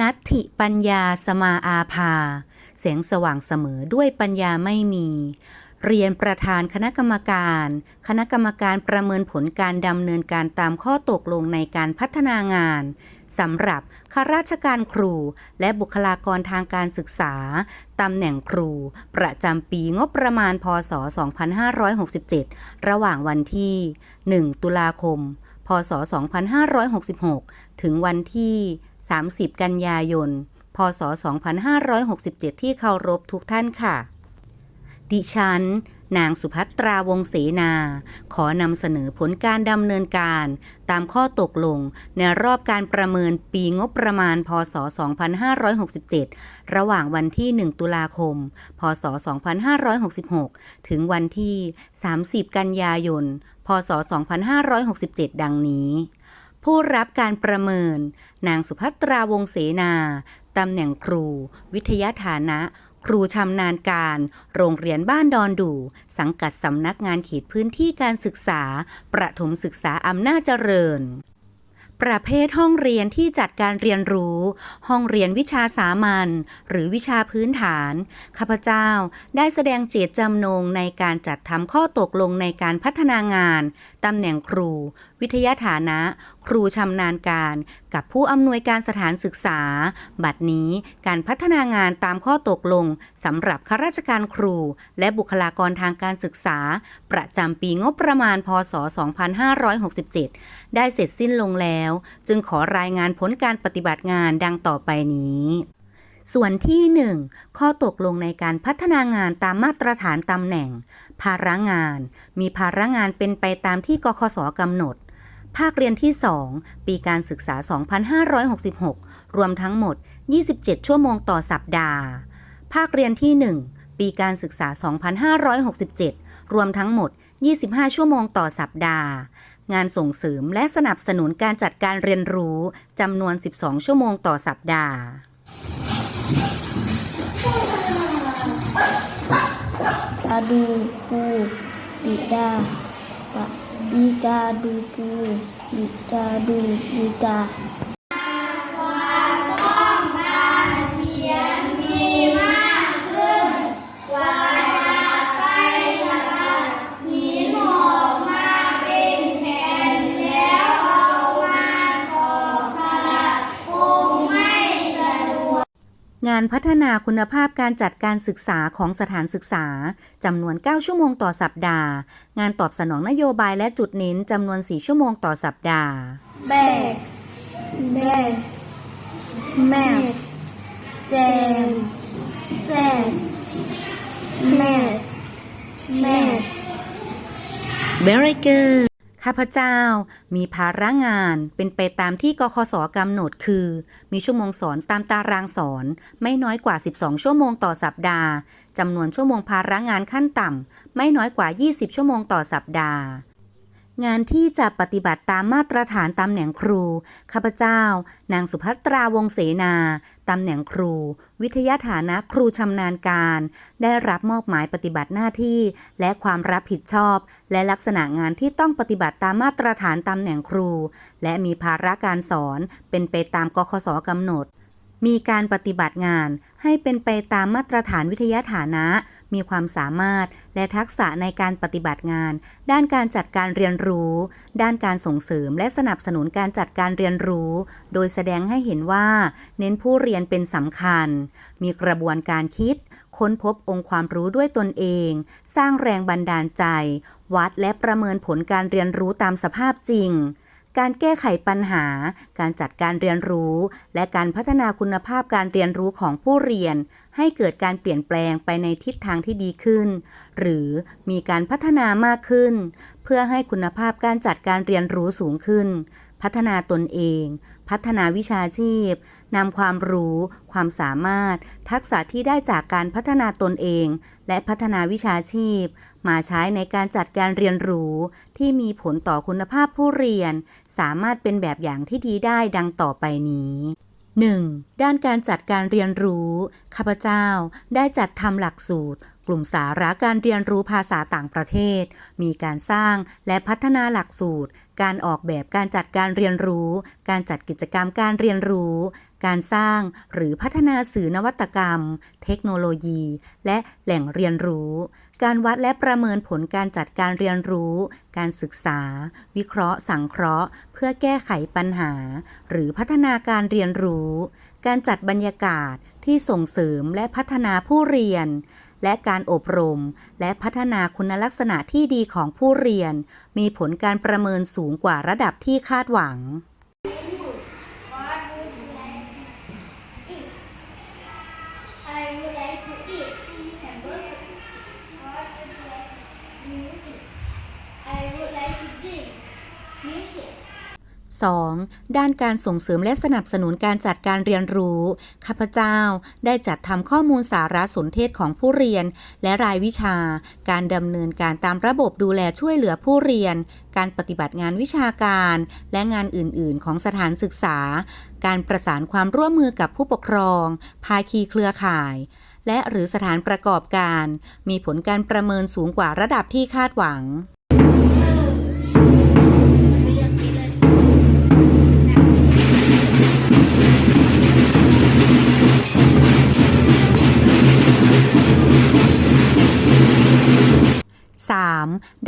นัตถิปัญญาสมาอาภา แสงสว่างเสมอด้วยปัญญาไม่มี เรียนประธานคณะกรรมการ คณะกรรมการประเมินผลการดำเนินการตามข้อตกลงในการพัฒนางานสำหรับข้าราชการครู และบุคลากรทางการศึกษาตำแหน่งครู ประจำปีงบประมาณพศ 2567 ระหว่างวันที่ 1 ตุลาคม พศ 2566 ถึงวันที่ 30 กันยายน พศ 2567 ที่เคารพทุกท่านค่ะ ดิฉัน นางสุภัตราวงศ์เสนา ขอนำเสนอผลการดำเนินการ ตามข้อตกลง ในรอบการประเมินปีงบประมาณ พศ 2567 ระหว่างวันที่ 1 ตุลาคม พศ 2566 ถึงวันที่ 30 กันยายน พศ 2567 ดังนี้ผู้รับการประเมิน นางสุภัตราวงเสนาตำแหน่งครู วิทยาฐานะ ครูชำนาญการ โรงเรียนบ้านดอนดู สังกัดสำนักงานเขตพื้นที่การศึกษา ประถมศึกษาอำนาจเจริญประเภทห้องเรียนที่จัดการเรียนรู้ ห้องเรียนวิชาสามัญหรือวิชาพื้นฐาน ข้าพเจ้าได้แสดงเจตจำนงในการจัดทำข้อตกลงในการพัฒนางานตำแหน่งครู วิทยาฐานะ ครูชำนาญการ กับผู้อำนวยการสถานศึกษา บัดนี้การพัฒนางานตามข้อตกลงสำหรับข้าราชการครู และบุคลากรทางการศึกษา ประจำปีงบประมาณ พศ 2567 ได้เสร็จสิ้นลงแล้ว จึงขอรายงานผลการปฏิบัติงานดังต่อไปนี้ ส่วนที่ 1 ข้อตกลงในการพัฒนางานตามมาตรฐานตำแหน่ง ภาระงาน มีภาระงานเป็นไปตามที่กคสกำหนด ภาคเรียนที่ 2 ปีการศึกษา 2566 รวมทั้งหมด 27 ชั่วโมงต่อสัปดาห์ ภาคเรียนที่ 1 ปีการศึกษา 2567 รวมทั้งหมด 25 ชั่วโมงต่อสัปดาห์งานส่งเสริมและสนับสนุนการจัดการเรียนรู้จำนวน 12 ชั่วโมงต่อสัปดาห์ กาดูปูบิดา งานพัฒนาคุณภาพการจัดการศึกษาของสถานศึกษาจำนวน 9 ชั่วโมงต่อสัปดาห์ งานตอบสนองนโยบายและจุดเน้นจำนวน 4 ชั่วโมงต่อสัปดาห์แม่แม่แม่แจมแจมแม่แม่ Very good ข้าพเจ้ามีภาระงานเป็นไปตามที่กคสกำหนดคือ มีชั่วโมงสอนตามตารางสอน ไม่น้อยกว่า 12 ชั่วโมงต่อสัปดาห์จำนวนชั่วโมงภาระงานขั้นต่ำไม่น้อยกว่า 20 ชั่วโมงต่อสัปดาห์ งานที่จะปฏิบัติตามมาตรฐานตำแหน่งครู ข้าพเจ้า นางสุภัตราวงเสนา ตำแหน่งครู วิทยาฐานะครูชำนาญการ ได้รับมอบหมายปฏิบัติหน้าที่ และความรับผิดชอบ และลักษณะงานที่ต้องปฏิบัติตามมาตรฐานตำแหน่งครู และมีภาระการสอนเป็นไปตามกคสกำหนด มีการปฏิบัติงานให้เป็นไปตามมาตรฐานวิทยาฐานะ มีความสามารถและทักษะในการปฏิบัติงาน ด้านการจัดการเรียนรู้ ด้านการส่งเสริมและสนับสนุนการจัดการเรียนรู้ โดยแสดงให้เห็นว่า เน้นผู้เรียนเป็นสำคัญ มีกระบวนการคิด ค้นพบองค์ความรู้ด้วยตนเอง สร้างแรงบันดาลใจ วัดและประเมินผลการเรียนรู้ตามสภาพจริง การแก้ไขปัญหา การจัดการเรียนรู้ และการพัฒนาคุณภาพการเรียนรู้ของผู้เรียน ให้เกิดการเปลี่ยนแปลงไปในทิศทางที่ดีขึ้น หรือมีการพัฒนามากขึ้น เพื่อให้คุณภาพการจัดการเรียนรู้สูงขึ้น พัฒนาตนเอง พัฒนาวิชาชีพนำความรู้ ความสามารถ ทักษะที่ได้จากการพัฒนาตนเอง และพัฒนาวิชาชีพ มาใช้ในการจัดการเรียนรู้ ที่มีผลต่อคุณภาพผู้เรียน สามารถเป็นแบบอย่างที่ดีได้ดังต่อไปนี้ 1. ด้านการจัดการเรียนรู้ ข้าพเจ้าได้จัดทำหลักสูตร กลุ่มสาระการเรียนรู้ภาษาต่างประเทศ มีการสร้างและพัฒนาหลักสูตร การออกแบบการจัดการเรียนรู้ การจัดกิจกรรมการเรียนรู้ การสร้างหรือพัฒนาสื่อนวัตกรรม เทคโนโลยี และแหล่งเรียนรู้ การวัดและประเมินผลการจัดการเรียนรู้ การศึกษา วิเคราะห์ สังเคราะห์ เพื่อแก้ไขปัญหา หรือพัฒนาการเรียนรู้ การจัดบรรยากาศที่ส่งเสริมและพัฒนาผู้เรียน และการอบรม และพัฒนาคุณลักษณะที่ดีของผู้เรียน มีผลการประเมินสูงกว่าระดับที่คาดหวัง I 2. ด้านการส่งเสริมและสนับสนุนการจัดการเรียนรู้ ข้าพเจ้าได้จัดทำข้อมูลสารสนเทศของผู้เรียน และรายวิชา การดำเนินการตามระบบดูแลช่วยเหลือผู้เรียน การปฏิบัติงานวิชาการ และงานอื่น ๆ ของสถานศึกษา การประสานความร่วมมือกับผู้ปกครอง ภาคีเครือข่ายและหรือสถานประกอบการ มีผลการประเมินสูงกว่าระดับที่คาดหวัง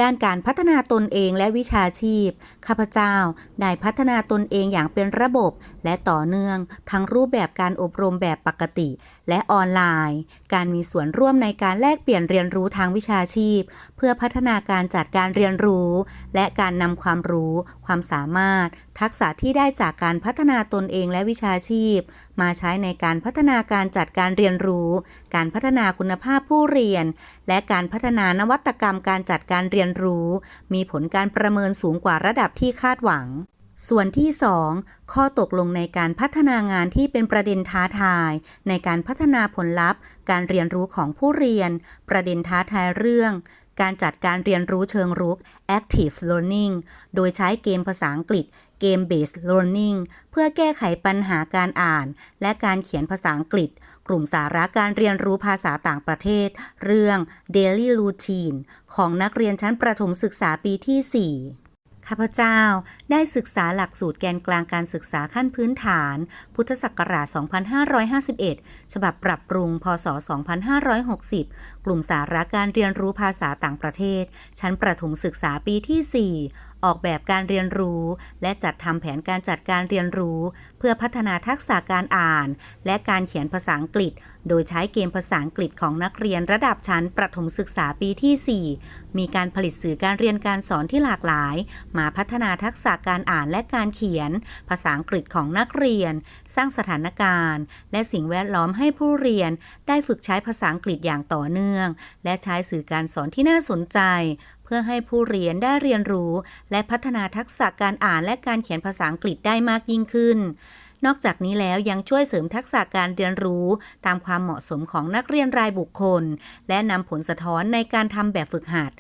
ด้านการพัฒนาตนเองและวิชาชีพ ข้าพเจ้าได้พัฒนาตนเองอย่างเป็นระบบ และต่อเนื่อง ทั้งรูปแบบการอบรมแบบปกติ และออนไลน์ การมีส่วนร่วมในการแลกเปลี่ยนเรียนรู้ทางวิชาชีพ เพื่อพัฒนาการจัดการเรียนรู้ และการนำความรู้ ความสามารถ ทักษะที่ได้จากการพัฒนาตนเองและวิชาชีพ มาใช้ในการพัฒนาการจัดการเรียนรู้ การพัฒนาคุณภาพผู้เรียน และการพัฒนานวัตกรรมการจัดการเรียนรู้ มีผลการประเมินสูงกว่าระดับที่คาดหวังส่วนที่ 2 ข้อตกลงในการพัฒนางานที่เป็นประเด็นท้าทาย ในการพัฒนาผลลัพธ์ การเรียนรู้ของผู้เรียน ประเด็นท้าทายเรื่อง การจัดการเรียนรู้เชิงรุก active learning โดยใช้เกมภาษาอังกฤษ Game Based Learning เพื่อแก้ไขปัญหาการอ่าน และการเขียนภาษาอังกฤษ กลุ่มสาระการเรียนรู้ภาษาต่างประเทศ เรื่อง Daily Routine ของนักเรียนชั้นประถมศึกษาปีที่ 4ข้าพเจ้าได้ศึกษาหลักสูตรแกนกลางการศึกษาขั้นพื้นฐาน พุทธศักราช 2551 ฉบับปรับปรุง พศ 2560 กลุ่มสาระการเรียนรู้ภาษาต่างประเทศ ชั้นประถมศึกษาปีที่ 4 ออกแบบการเรียนรู้ และจัดทำแผนการจัดการเรียนรู้ เพื่อพัฒนาทักษะการอ่าน และการเขียนภาษาอังกฤษ โดยใช้เกมภาษาอังกฤษของนักเรียนระดับชั้นประถมศึกษาปีที่ 4 มีการผลิตสื่อการเรียนการสอนที่หลากหลาย มาพัฒนาทักษะการอ่านและการเขียน ภาษาอังกฤษของนักเรียน สร้างสถานการณ์ และสิ่งแวดล้อมให้ผู้เรียน ได้ฝึกใช้ภาษาอังกฤษอย่างต่อเนื่อง และใช้สื่อการสอนที่น่าสนใจ พื่อให้ผู้เรียนได้เรียนรู้ และพัฒนาทักษะการอ่านและการเขียนภาษาอังกฤษได้มากยิ่งขึ้น นอกจากนี้แล้วยังช่วยเสริมทักษะการเรียนรู้ ตามความเหมาะสมของนักเรียนรายบุคคล และนำผลสะท้อนในการทำแบบฝึกหัด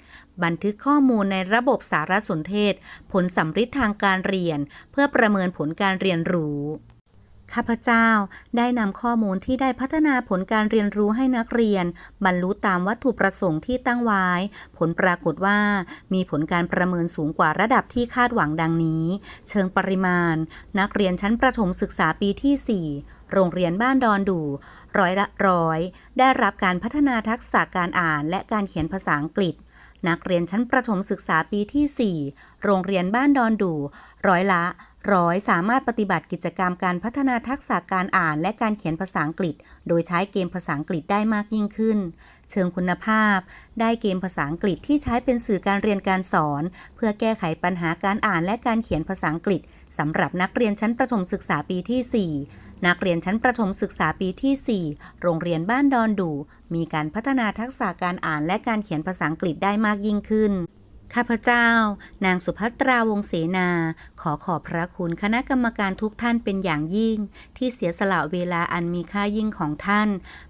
บันทึกข้อมูลในระบบสารสนเทศ ผลสัมฤทธิ์ทางการเรียน เพื่อประเมินผลการเรียนรู้ ข้าพเจ้าได้นำข้อมูลที่ได้พัฒนาผลการเรียนรู้ให้นักเรียน บรรลุตามวัตถุประสงค์ที่ตั้งไว้ ผลปรากฏว่า มีผลการประเมินสูงกว่าระดับที่คาดหวังดังนี้ เชิงปริมาณ นักเรียนชั้นประถมศึกษาปีที่ 4 โรงเรียนบ้านดอนดูร้อยละร้อยได้รับการพัฒนาทักษะการอ่านและการเขียนภาษาอังกฤษนักเรียนชั้นประถมศึกษาปีที่ 4 โรงเรียนบ้านดอนดู ร้อยละ ร้อยสามารถปฏิบัติกิจกรรมการพัฒนาทักษะการอ่านและการเขียนภาษาอังกฤษ โดยใช้เกมภาษาอังกฤษได้มากยิ่งขึ้น เชิงคุณภาพ ได้เกมภาษาอังกฤษที่ใช้เป็นสื่อการเรียนการสอน เพื่อแก้ไขปัญหาการอ่านและการเขียนภาษาอังกฤษสำหรับนักเรียนชั้นประถมศึกษาปีที่ 4นักเรียนชั้นประถมศึกษาปีที่ 4 โรงเรียนบ้านดอนดู มีการพัฒนาทักษะการอ่านและการเขียนภาษาอังกฤษได้มากยิ่งขึ้น ข้าพเจ้า นางสุภัตราวงศ์เสนา ขอขอบพระคุณคณะกรรมการทุกท่านเป็นอย่างยิ่ง ที่เสียสละเวลาอันมีค่ายิ่งของท่าน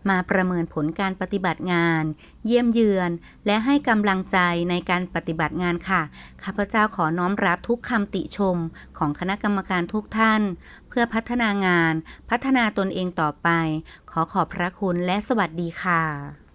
มาประเมินผลการปฏิบัติงาน เยี่ยมเยือน และให้กำลังใจในการปฏิบัติงานค่ะ ข้าพเจ้าขอน้อมรับทุกคำติชมของคณะกรรมการทุกท่าน เพื่อพัฒนางาน พัฒนาตนเองต่อไป ขอขอบพระคุณและสวัสดีค่ะ